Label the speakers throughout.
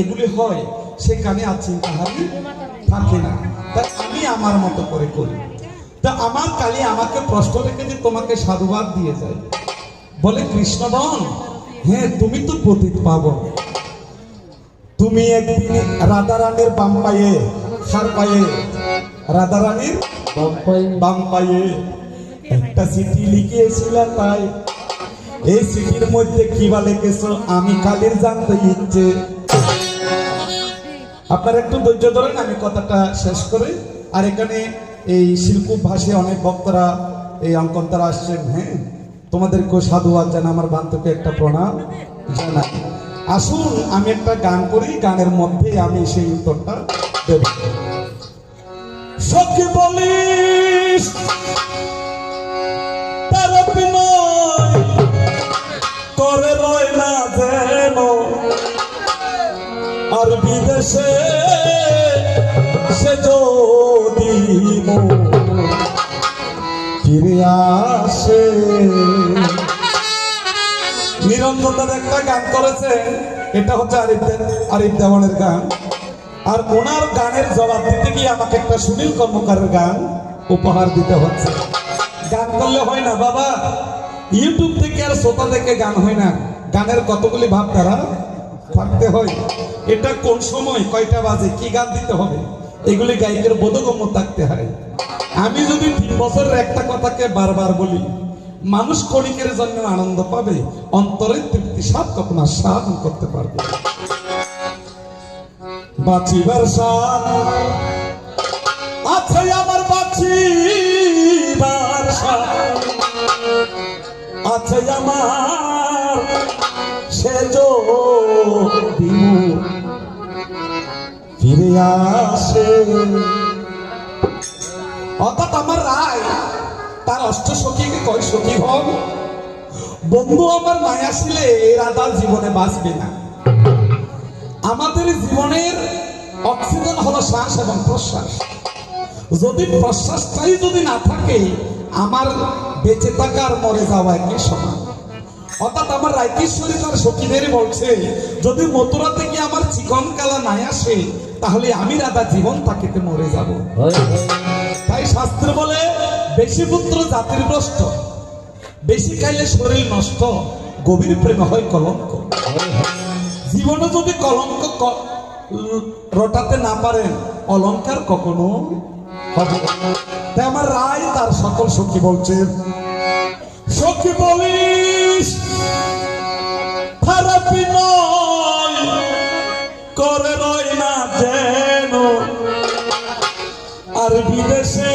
Speaker 1: এগুলি হয় সেখানে আর চিন্তাহারি থাকে না। তাই আমি আমার মতো করে করি। তা আমার কালী আমাকে প্রশ্ন রেখে যে তোমাকে সাধুবাদ দিয়ে যায়। বলে কৃষ্ণবন হ্যাঁ তুমি তো পতিত পাবো তুমি একদিন রাধারানীর বাম পায়ে, খার পায়ে, রাধারানীর বাম পায়ে একটা চিঠি লিখিয়েছিল তাই। এই চিঠির মধ্যে কি বা লিখেছো? আমি কালির জানতে ইচ্ছে। আপনারা একটু ধৈর্য ধরেন, আমি কথাটা শেষ করি। আর এখানে এই শিল্প ভাষী অনেক ভক্তরা এই অঙ্কন তারা আসছেন হ্যাঁ? তোমাদেরকেও সাধুবাদ জানা আমার বান্ধবকে একটা প্রণাম। জানাই আসুন, আমি একটা গান করি, গানের মধ্যে আমি সেই উত্তরটা দেব। সখী বলিস করে রয় না যেন নিরঞ্জনদার একটা গান করেছে। এটা হচ্ছে আরিফ আমাকে একটা সুনীল কর্মকারের গান উপহার দিতে হচ্ছে। গান করলে হয় না, বাবা। ইউটিউব থেকে আর শ্রোতা থেকে গান হয় না। গানের কতগুলি ভাবধারা থাকতে হয়। এটা কোন সময়? কয়টা বাজে? কি গান দিতে হবে? এগুলি গায়কের বোধগম্য থাকতে হয়। আমি যদি তিন বছরের একটা কথাকে বারবার বলি, মানুষ ক্ষণিকের জন্য আনন্দ পাবে, অন্তরের তৃপ্তি স্বাদ কখনো সাধন করতে পারবে। বাঁচিবার আছে আমার, বাঁচিবার আছে আমার। সে ফিরে আসে। অর্থাৎ আমার রায়, তার অষ্ট সখীকে কয় সখী হন? বন্ধু আমার এই রাধার জীবনে বাঁচবে না। আমাদের জীবনের অক্সিজেন হলো শ্বাস এবং প্রশ্বাস। যদি প্রশ্বাসটাই যদি না থাকে, আমার বেঁচে থাকার মরে যাওয়া একই সমান। অর্থাৎ আমার রাইকেশ্বরী তার সখীদের বলছে যদি মথুরা থেকে আমার চিকন কালা নাই আসে তাহলে আমি রাধা জীবন থাকিতে মরে যাব। তাই শাস্ত্র বলে বেশি পুত্র জাতির ভ্রষ্ট বেশি খাইলে শরীর নষ্ট গভীর প্রেম হয় কলঙ্ক। জীবনে যদি কলঙ্ক রটাতে না পারেন অলঙ্কার কখনো হবে তাই আমার রায় তার সকল সখী বলছে সখী বলিস বিদেশে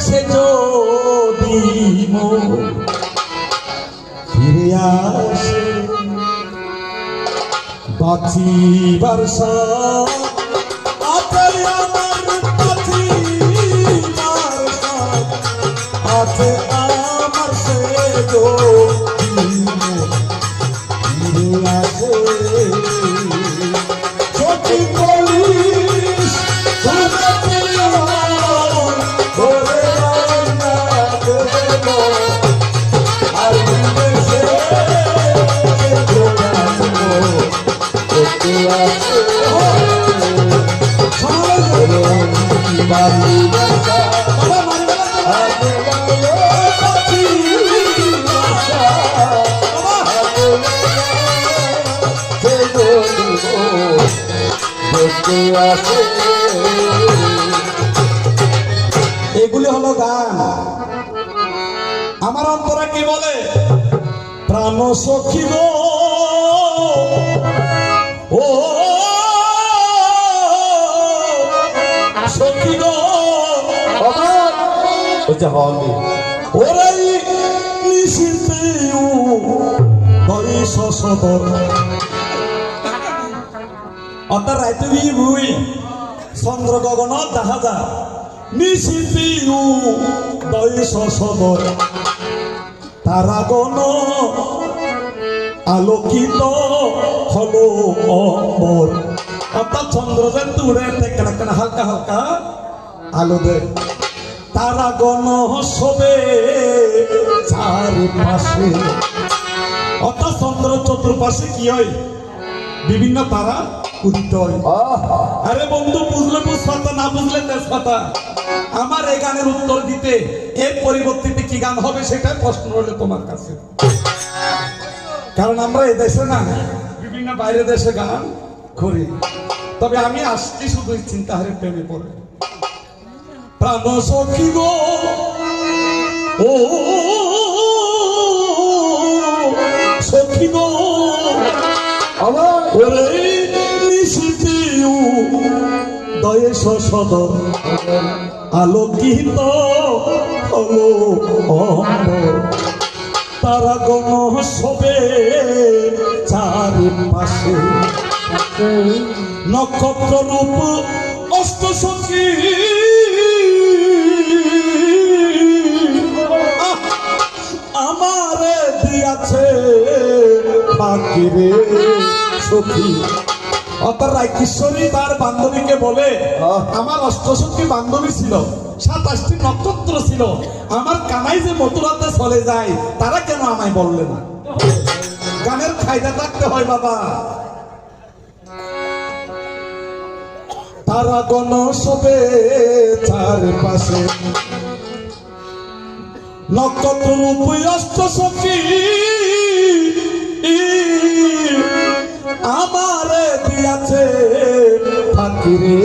Speaker 1: সে যদি ফিরে আসে বাঁচিবার সাথ এগুলি হলো গান। আমার অন্তরা কি বলে? প্রাণ সখী
Speaker 2: হবে।
Speaker 1: ওরাই নিশিতেও হরি সসদর অর্থাৎ রাইতে দিয়ে ভুই চন্দ্র গগন দেখা যা নিশিতেও দই সসদর তারা গণ আলোকিত হলো অমর। অর্থাৎ চন্দ্র যেন দূরে হালকা হালকা আলো দেয়। তারা গণ সবে চারপাশে অর্থাৎ চন্দ্র চতুর্পাশে কি হয়? বিভিন্ন তারা উত্তর আরে বন্ধু বুঝলে বুঝপাতা না বুঝলে তেজপাতা? আমার এই গানের উত্তর দিতে এর পরিবর্তিতে কি গান হবে সেটা প্রশ্ন হলে তোমার কাছে। কারণ আমরা দেশে না বিভিন্ন বাইরে দেশে গান করি। তবে আমি আসছি শুধু চিন্তাহারের প্রেমে পড়ে। প্রাণ সখী গো ও সখী গো
Speaker 2: আমার
Speaker 1: ওরে নিশিতিউ দয়ে সদ আলোকিত হলো অম্বর তারা গণ সবে চারিপাশে নক্ষত্র রূপ অষ্ট সখী সখী। তার বান্ধবীকে বলে আমার অষ্টসখী বান্ধবী ছিল সাতাশটি নক্ষত্র ছিল। আমার কানাই যে মথুরাতে চলে যায় তারা কেন আমায় বললে না? গানের ফায়দা থাকতে হয় বাবা। তারা গণ সবে চারপাশে নক্ষত্র রূপ অষ্ট সখী আমারে দিয়াছে ফাকিরে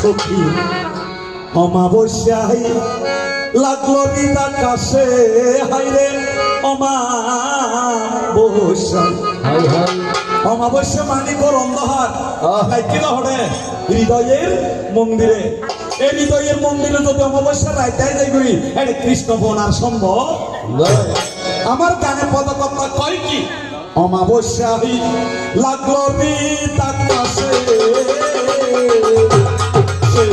Speaker 1: সখী। অমাবস্যায় লাগল নিদা কাছে হাইরে
Speaker 2: হাই
Speaker 1: অমাবস্যা মানি কর অন্ধহার হৃদয়ের মন্দিরে। এই হৃদয়ের মন্দিরে যদি অমাবস্যা রাইতাই যাইবি এটা কৃষ্ণ ভবন আর সম্ভব আমার গানে পদকর্তা কয় কি? অমাবস্যা লাগল রে তার কাছে সে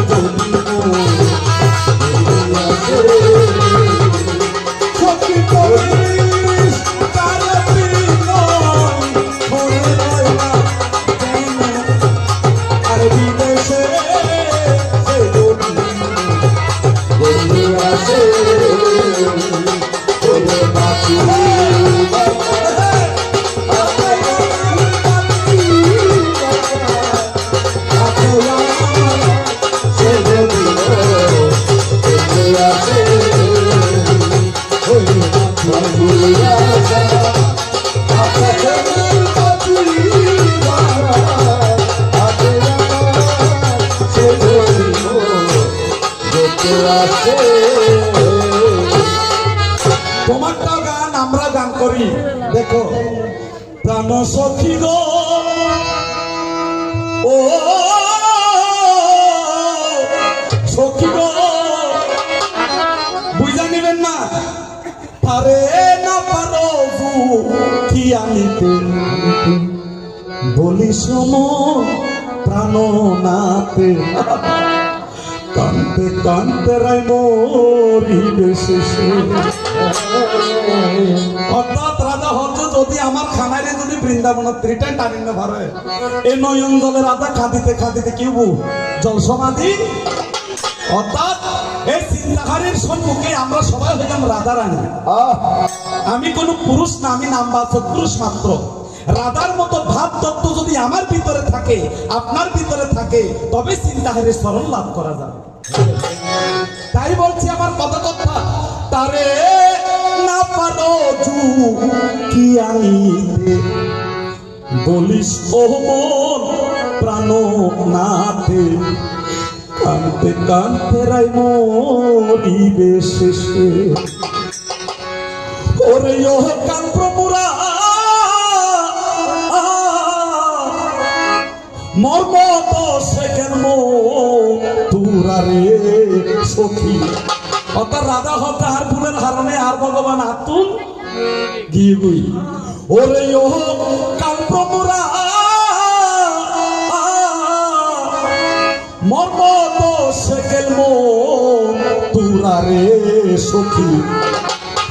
Speaker 1: না পারে না কি বলি সম কান্তে রাজা হজ যদি আমার খানারে যদি বৃন্দাবনের এই নয়ন জলে রাজা খাদিতে খাদিতে কিউ জল সমাধি? অর্থাৎ আমি কোনো পুরুষ না, আমি নাম বা পুরুষ মাত্র। রাধার মতো ভাব তত্ত্ব যদি আমার ভিতরে থাকে, আপনার ভিতরে থাকে, তবে চিন্তাহারের স্মরণ লাভ করা যাবে। তাই বলছি আমার কথা কথা তারে না বলিস ও মন প্রাণ নাতে। কানতে কানতে রাই মরিবে শেষে। ওরে ও কান প্রপুরা মর্ম সেকেন মো তুরা রে সখী? অর্থাৎ রাজা হতে আর ফুলের হারণে আর ভগবান আতুল? গিয়ে গুই ওরে ও কান প্রপুরা মর্ম তো সেকেল মো রে সখী।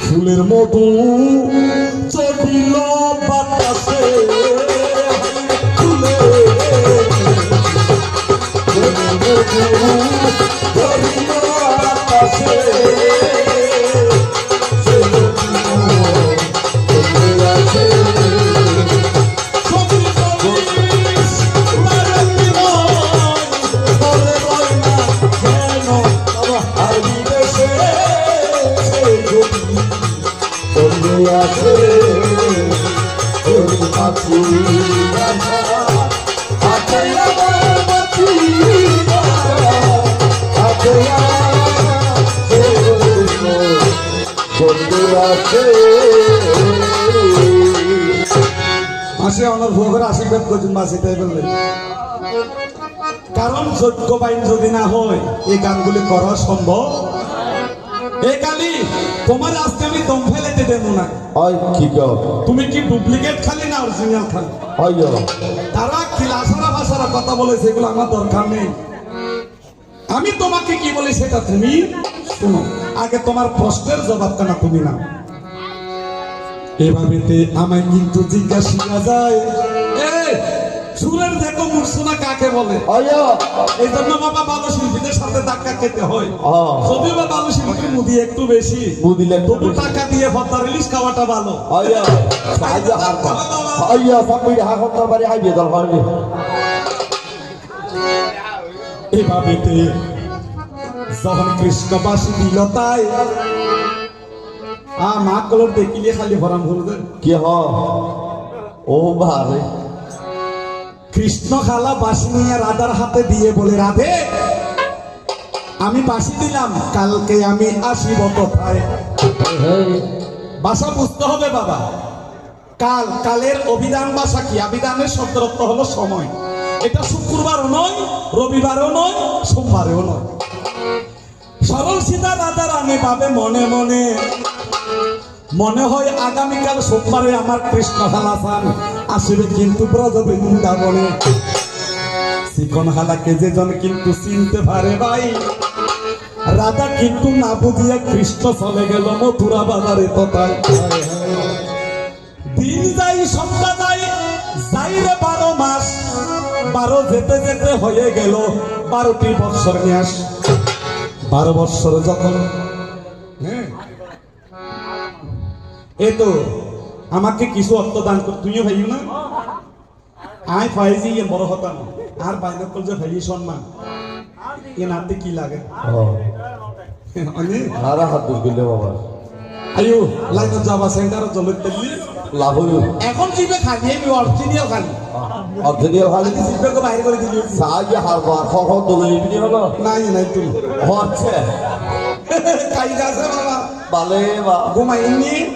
Speaker 1: ফুলের মধু চটিল বাতাসে ফুলের মধু সখী করছেন মাসে তাই বললেন কারণ যোগ্য বাইন যদি না হয় এই গানগুলি করা সম্ভব? এ কালি তোমার আজকে আমি দম ফেলেতে দেব না।
Speaker 2: কি
Speaker 1: তুমি কি ডুপ্লিকেট খালি না অরিজিনাল খালি? তারা খিলাসারা ভাষারা কথা আমার দরকার নেই। আমি তোমাকে কি বলি সেটা তুমি শোনো। আগে তোমার প্রশ্নের জবাব কেন তুমি না এভাবেতে আমায় কিন্তু জিজ্ঞাসা যায়। এ সুরের দেখো মূর্ছনা কাকে বলে? এই জন্য বাবা ভালো শিল্পীদের সাথে ধাক্কা খেতে হয়। যদিও বা ভালো শিল্পীর মুদি একটু বেশি
Speaker 2: একটু
Speaker 1: তবু টাকা দিয়ে ভত্তা রিলিজ খাওয়াটা ভালো। এভাবেতে যখন কৃষ্ণবাসী দিল তাই আ মা কলর দেখিলে খালি ভরাম হলবে
Speaker 2: কি হ? ও ভারে
Speaker 1: কৃষ্ণ খালা বাসি নিয়ে রাধার হাতে দিয়ে বলে, রাধে, আমি বাসি দিলাম, কালকে আমি আসিব কোথায়? ভাষা বুঝতে হবে বাবা। কাল, কালের অভিধান বাসা কি? অভিধানের শব্দরত্ব হলো সময়। এটা শুক্রবারও নয়, রবিবারও নয়, সোমবারেও নয়। সরল সীতা দাদার আমি ভাবে মনে মনে মনে হয় আগামীকাল সোমবারে আমার কৃষ্ণ হালাসান আসবে কিন্তু বৃন্দাবনে শিখন হালাকে যে জন কিন্তু চিনতে পারে ভাই। রাজা কিন্তু না বুঝিয়া কৃষ্ণ চলে গেল মথুরা বাজারে তথায় দিন যাই সন্ধ্যা যাই যাই রে বারো মাস। বারো যেতে যেতে হয়ে গেল বারোটি বৎসর ন্যাস। বারো বৎসর যখন হ্যাঁ? এ তো আমাকে কিছু অর্থ দান কর। তুইও ভাইও না? আয় ফাইজি এ বড় হতাম। আর বাইনা কল যে ভাই সম্মান। এ নাতে কি লাগে? অনেক।
Speaker 2: হাত দূর করলে বাবা।
Speaker 1: আয়ো যাবা
Speaker 2: লাভ হইল।
Speaker 1: এখন জিবে খালি আমি অরিজিনাল খালি।
Speaker 2: অর্ধেনীয় খালি?
Speaker 1: জিবে কো বাইরে করে দিলি।
Speaker 2: সাহায্য হার কর খ দলে নিবি হলো
Speaker 1: নাই নাই তুই
Speaker 2: হচ্ছে।
Speaker 1: কাই গাছে বাবা।
Speaker 2: বালে বা
Speaker 1: ঘুমাইনি।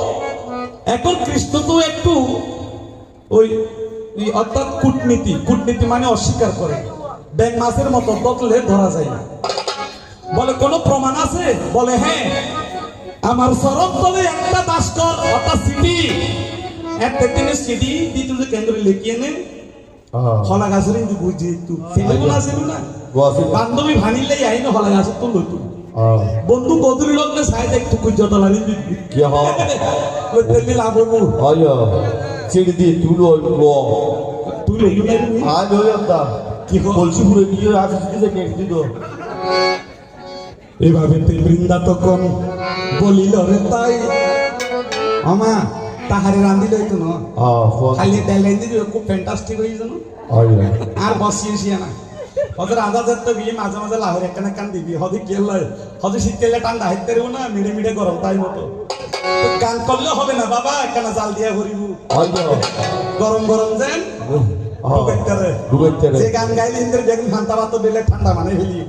Speaker 1: এখন কৃষ্ণ তো একটু ওই অর্থাৎ কূটনীতি কূটনীতি মানে অস্বীকার করে। ব্যাং মাছের মতো দকলে ধরা যায় না। বলে কোনো প্রমাণ আছে? বলে হ্যাঁ আমার সরব তলে একটা দাসকর অর্থাৎ সিডি। একটা দিনের সিডি দ্বিতীয় কেন্দ্রে লিখিয়ে নে হলা গাছের বুঝি একটু। ছেলেগুলো আছে না? বান্ধবী ভানিলে আইন হলা গাছের তো লইতু বন্ধু বদুরি লগ্নে সাইড একটু কুজটা লাগি
Speaker 2: কি
Speaker 1: লইতে লাভ হইব
Speaker 2: হয় ছেড়ে দিয়ে তুলো ল
Speaker 1: লইতু রে?
Speaker 2: আজ হয়ে আদা
Speaker 1: কি?
Speaker 2: বলছি পুরো গিয়ে আজ দিতে কেটে দিত
Speaker 1: এভাবে তুই বৃন্দা তখন বলিল রে তাই। আমা তাহারে রান্দিল হইতো না। খালি রান্ধি দিবে খুব ফ্যান্টাস্টিক যেন
Speaker 2: হয়
Speaker 1: আর বসিয়েছি না। হদের আধা যাত্রা বিয়ে মাঝে মাঝে লাহোর একখানে কান দিবি। হদি কেল হদি শীতকালে ঠান্ডা হাইতে পারব না মিড়ে মিড়ে গরম তাই মতো। তো গান করলে হবে না বাবা একখানে জাল দিয়া
Speaker 2: হয়
Speaker 1: গরম গরম যেন। যে গান গাইলে ইন্দ্র দেখুন ঠান্ডা ভাত দিলে ঠান্ডা মানে ফেলি।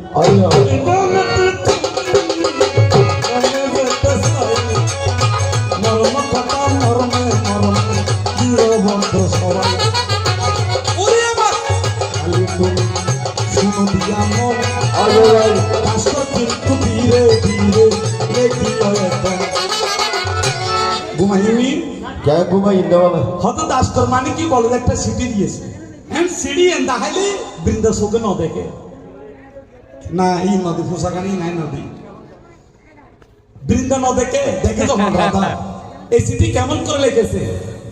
Speaker 1: নরম কথা নরমে নরমে দৃঢ়বদ্ধ কিন্তু ধীরে ধীরে ঘুমাইনি
Speaker 2: ঘুমাই
Speaker 1: দাস্তর মানে কি বলে? একটা সিটি দিয়েছে। হ্যাঁ সিঁড়ি দেখাইলে? ন দেখে। না এই নদী পোশাকানি নাই নদী। বৃন্দা ন দেখে রাধা এই চিঠি কেমন করে লিখেছে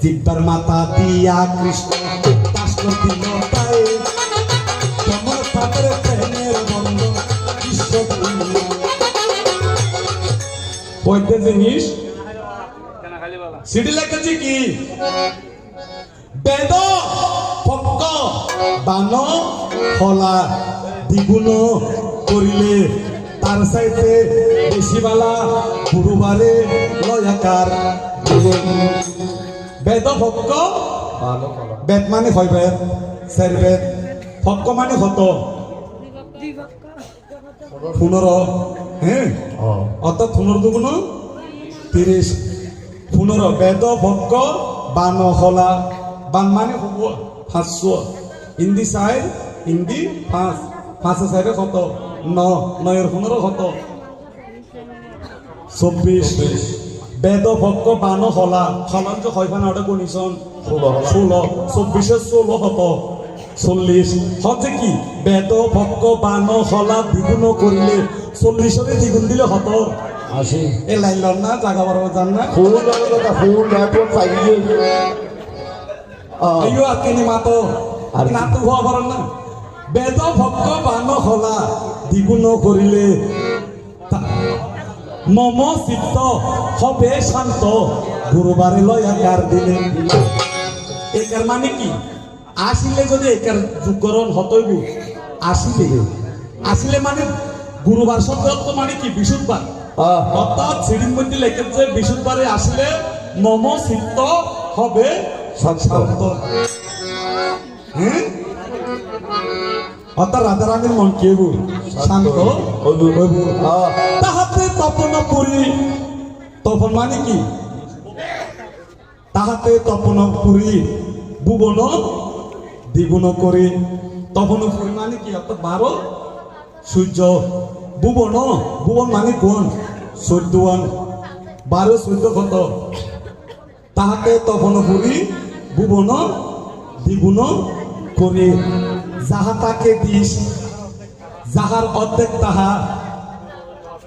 Speaker 1: জিব্বার মাতা দিয়া কৃষ্ণ দাস্তর দিল তাই পয়তে জিনিস। সিটি লেখেছে কি? বেদ ফক বান ফলা দ্বিগুণ করিলে তার চাইতে বেশি বালা গুরুবারে লয়াকার। বেদ ফক
Speaker 2: ভালো কলা
Speaker 1: বেদ মানে হয় বেদ চার বেদ। ফক মানে হত। পুনর হ্যাঁ অর্থাৎ পুনর দুগুণ তিরিশ। পুনর বেদ ভক্ক বান হলা। বান মানে হব পাঁচশো হিন্দি সাইড হিন্দি পাঁচ পাঁচের সাইডে কত? ন নয়ের পুনর কত? চব্বিশ। বেদ ভক্ক বান হলা। হলান যে হয় ফানা ওটা কনিশন
Speaker 2: ষোলো।
Speaker 1: ষোলো। চব্বিশে ষোলো হত চল্লিশ। হচ্ছে কি? বেদ ভক্ক বান হলা দ্বিগুণ করিলে চল্লিশরে দ্বিগুণ দিলে হত।
Speaker 2: আসি।
Speaker 1: এ লাইল না জাগা বড় জান না।
Speaker 2: ফুল কথা ফুল নেটওয়ার্ক পাইয়ে
Speaker 1: আইও আকিনি মাতো?
Speaker 2: আর কি?
Speaker 1: না তো হওয়া পারেন না। বেদ ভক্ত বান হলা দ্বিগুণ করিলে মম চিত্ত হবে শান্ত। গুরুবারে লয় আকার দিলে? একার মানে কি? আসিলে যদি একার যোগকরণ হতইব? আসিলে। আসিলে মানে গুরুবার শব্দ মানে কি? বিশুদ্ধবার। অর্থাৎ সিঁড়ির মধ্যে লেখেছে বিশুদ্ধবারে আসলে মম চিত্ত হবে
Speaker 2: শান্ত।
Speaker 1: হ্যাঁ? অর্থাৎ রাধারানীর মন কি শান্ত তাহাতে তপন পুরী। তপন মানে কি? তাহাতে তপন পুরী। ভুবন দ্বিগুণ করে। পুরী মানে কি? অর্থাৎ বারো। সূর্য ভুবন ভুবন মানে কোন? চোদ্দওয়ান বারো চোদ্দ কত? তাহাতে তপন পুরী ভুবন দ্বিগুণ করে। যাহা তাকে দিস, যাহার অর্ধেক তাহা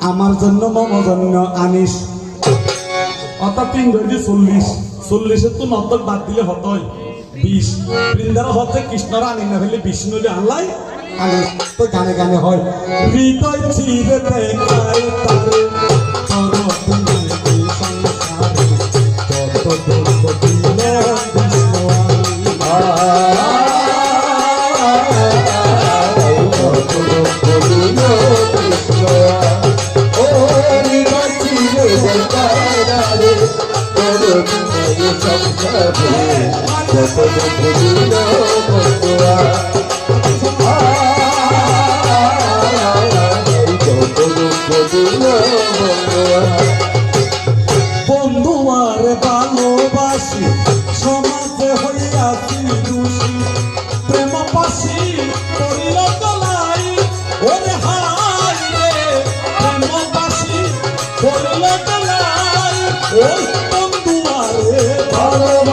Speaker 1: আমার জন্য মম জন্য আনিস। অর্থাৎ তিন ধরে চল্লিশ। চল্লিশের তো নর্দক বাদ দিলে হতই। বিশ বৃন্দার হতে কৃষ্ণরা আনি না ফেললে বিষ্ণু আনলাই? আনিস তো গানে গানে হয়। হৃদয় ভালোবাসি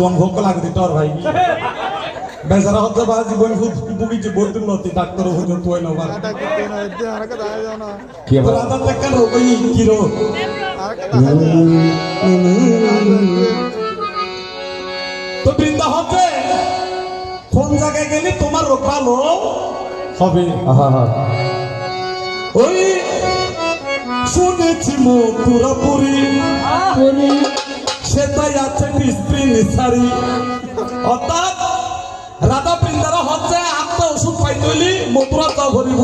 Speaker 1: জন ভোগ লাগে দিতে আর ভাই। বেচারা হচ্ছে বা জীবন বুকিছে বলতে নতি ডাক্তার ওষুধ তুই নবার
Speaker 2: কি
Speaker 1: তো রাজা দেখা রোগ ওই কি রোগ তো বৃন্দা হচ্ছে কোন জায়গায় গেলে তোমার রোগ ভালো? হবে।
Speaker 2: আহা হা
Speaker 1: ওই শুনেছি মথুরাপুরি। সেটাই আছে মিস্ত্রি নিসারি? অর্থাৎ রাধা বৃন্দারা হচ্ছে আত্মা ওষুধ পাইতলি, মথুরা তা ভরিব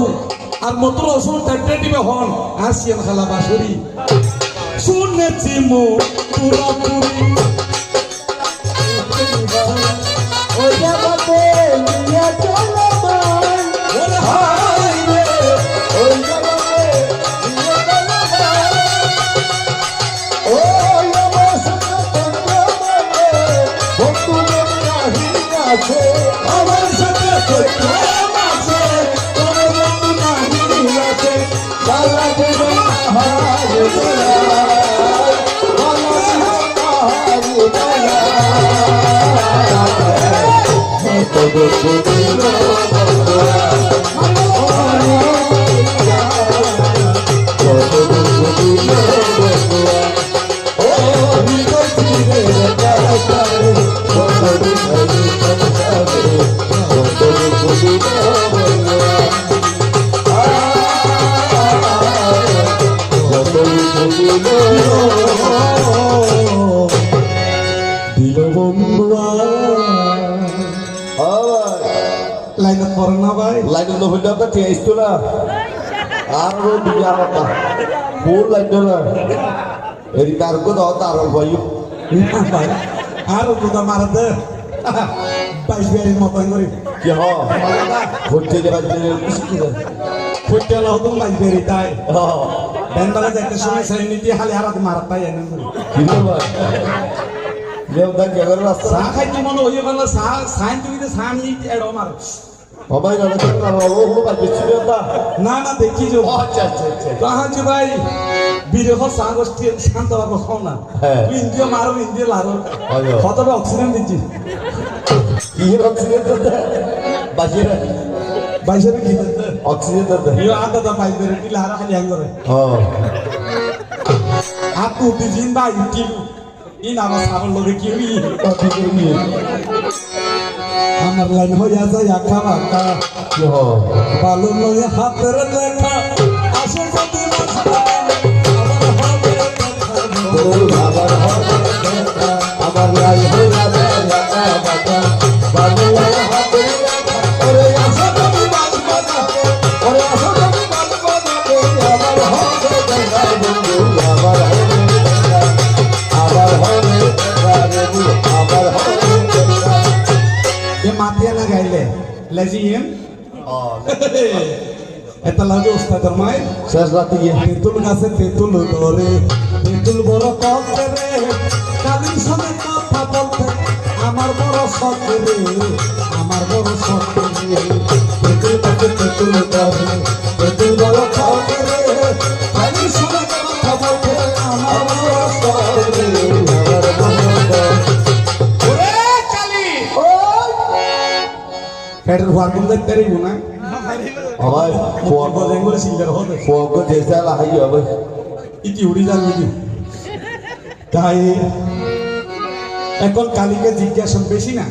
Speaker 1: আর মথুরা ওষুধ টেন্টেটিভে হন আর সিয়ান খালা বাসুরি শুনেছি মথুরাপুরি ওরে আমার সাথে প্রেম আছে তোর বন্ধু নাহি আছে দিল মারা দে। বাইশ বিয়ারির মতো করি।
Speaker 2: কি হ? হচ্ছে যে বাজে কি
Speaker 1: ফুটে হতো বাইশ বিয়ারি তাই।
Speaker 2: হ।
Speaker 1: ব্যান বালা যাইতে সময় সাই নীতি হালি হারাতে মারা তাই এনে করি।
Speaker 2: কি বাবা দেবদা জগর রাস্তা।
Speaker 1: খাইতে মনে হইয়ে গেল চা সাইন তুমি তো চা নিয়ে এড়ো মার।
Speaker 2: সবাই জানে তো না ও ও বাজে ছিল না
Speaker 1: না না দেখি যে
Speaker 2: আচ্ছা আচ্ছা আচ্ছা।
Speaker 1: কাহাজি ভাই বিরেহ চা গোষ্ঠী শান্ত খাও না।
Speaker 2: হ্যাঁ।
Speaker 1: ইন্দিও মারো ইন্দিও লারো। কতটা অক্সিজেন দিচ্ছি
Speaker 2: কি অক্সিজেন তো? বাজে
Speaker 1: বাইশের কি?
Speaker 2: অক্সিজেন তো।
Speaker 1: ইয়ে দা বাইশ বেড়ে দিলে হারা খালি হ্যাং করে।
Speaker 2: হ্যাঁ
Speaker 1: আর তুই দিন বা ইটি ই না আমার সাবল লোকে কি? হই আমার লাইন হইয়া যায় আঁকা বাঁকা ভালো লয়ে হাতের দেখা।
Speaker 2: আমার লাই
Speaker 1: লেজিয়েন এটা লাগে ওস্তাদের মায়ের
Speaker 2: শেষ রাতে গিয়ে
Speaker 1: তেঁতুল গাছে তেঁতুল ধরে তেঁতুল বড় পথে রে কালির সঙ্গে কথা বলতে আমার বড় শখ রে আমার বড় শখ রে তেঁতুল গাছে তেঁতুল ধরে তেঁতুল বড় পথে রে ফেডার হওয়ার কোন দেখতে রে না সিঙ্গার হবে
Speaker 2: হবে
Speaker 1: উড়ি তাই এখন কালীকে জিজ্ঞাসা বেশি না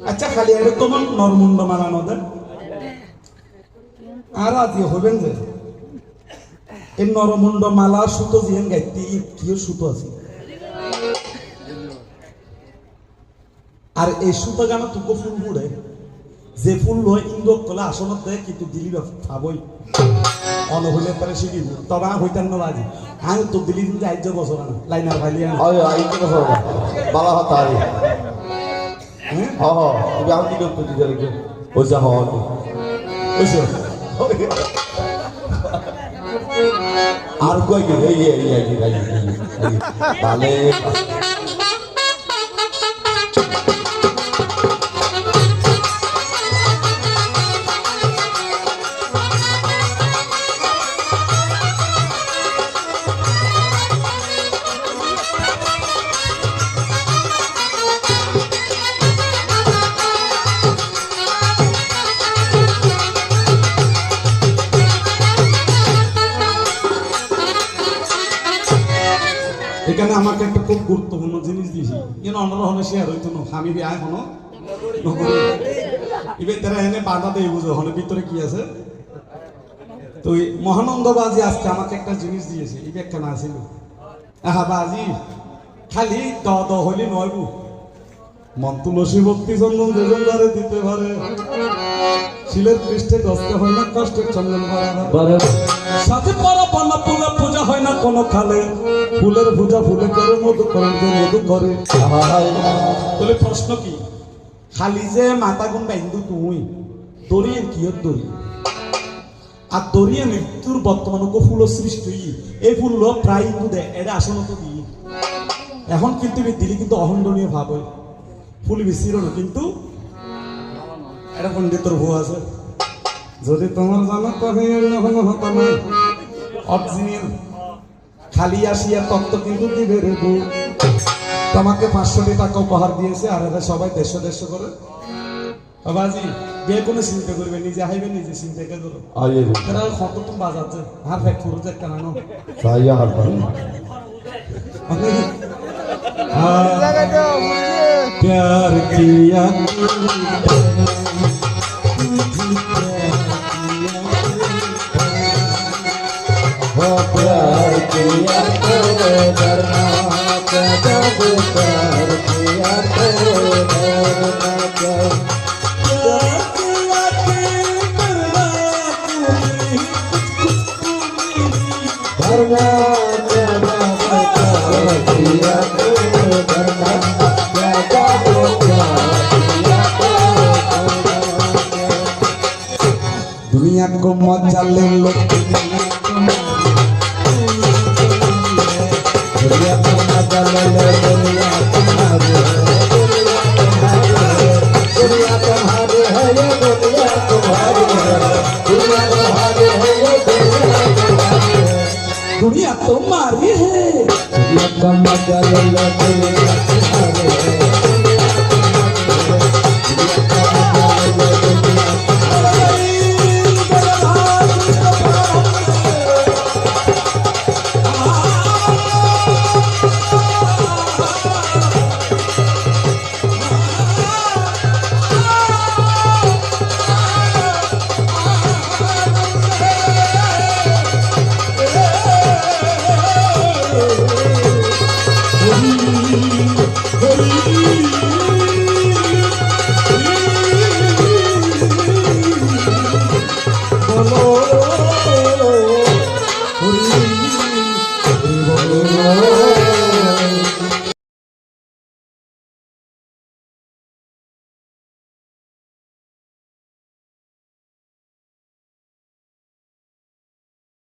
Speaker 1: আচ্ছা খালি এটা তোমার নরমুন্ড দেন আর আজ হবেন যে এই নরমুন্ড মালা সুতো দিয়ে গাইতে কিও সুতো আছে আর এই সুতো গান তুকো ফুল ফুড়ে যে ফুল লয় ইন্দক কলে আসনত দেয় কিন্তু দিলি খাবই অনহলে পরে শিখি তবা হইতাম না বাজি আমি তো দিলি আইজ বছর না লাইনার ভাইলি আনা
Speaker 2: আয় আই তো হবে বালা
Speaker 1: হ্যাঁ
Speaker 2: হ হ তুমি আমি কি করতে দিতে রেখে ও যা হ
Speaker 1: বুঝছ
Speaker 2: আর কই গে এই এই এই এই তাহলে
Speaker 1: আমি হনো এবার তারা এনে বাধা দিয়ে বুঝো হলে ভিতরে কি আছে? তো মহানন্দ বাজি আজকে আমাকে একটা জিনিস দিয়েছে এই ব্যাখ্যা না ছিল আহা বাজি খালি দ দ হইলে নয় গু মন তুলসী ভক্তি চন্দন যেজন দ্বারে দিতে পারে শিলের পৃষ্ঠে দশতে হয় না কষ্টের চন্দন সাথে পরা পান্না পূজা পূজা হয় না কোনো খালে। ফুলের পূজা ফুলে করে মধু করে যে মধু করে। তাহলে প্রশ্ন কি? খালি যে মাতা গুণ বাইন্দু তুই দরিয়ে কি দরি আর দরিয়ে মৃত্যুর বর্তমানে ফুল সৃষ্টি। এই ফুল প্রায় কিন্তু দেয় এটা আসলে তো দিই এখন কিন্তু দিলে কিন্তু অখণ্ডনীয় ভাব হয়। ফুল না কিন্তু এটা পণ্ডিতর ভুয়া আছে। যদি তোমার জানা তবে এরকম হতো না অরিজিনাল খালি আসিয়া তত্ত্ব কিন্তু দিবে রে বউ? তোমাকে পাঁচশোটি টাকা উপহার দিয়েছে আর এরা সবাই দেড়শো দেড়শো করে। বাবাজি বিয়ে কোনো চিন্তা করবে নিজে হাইবে নিজে চিন্তা কে করো? এরা কত তুমি বাজাচ্ছে হার ফ্যাক করো যে কেন?
Speaker 3: সাইয়া হার
Speaker 1: दुनिया को मज़ा ले लो
Speaker 3: दुनिया तुम्हारी है दुनिया का मज़ा ले लो दुनिया है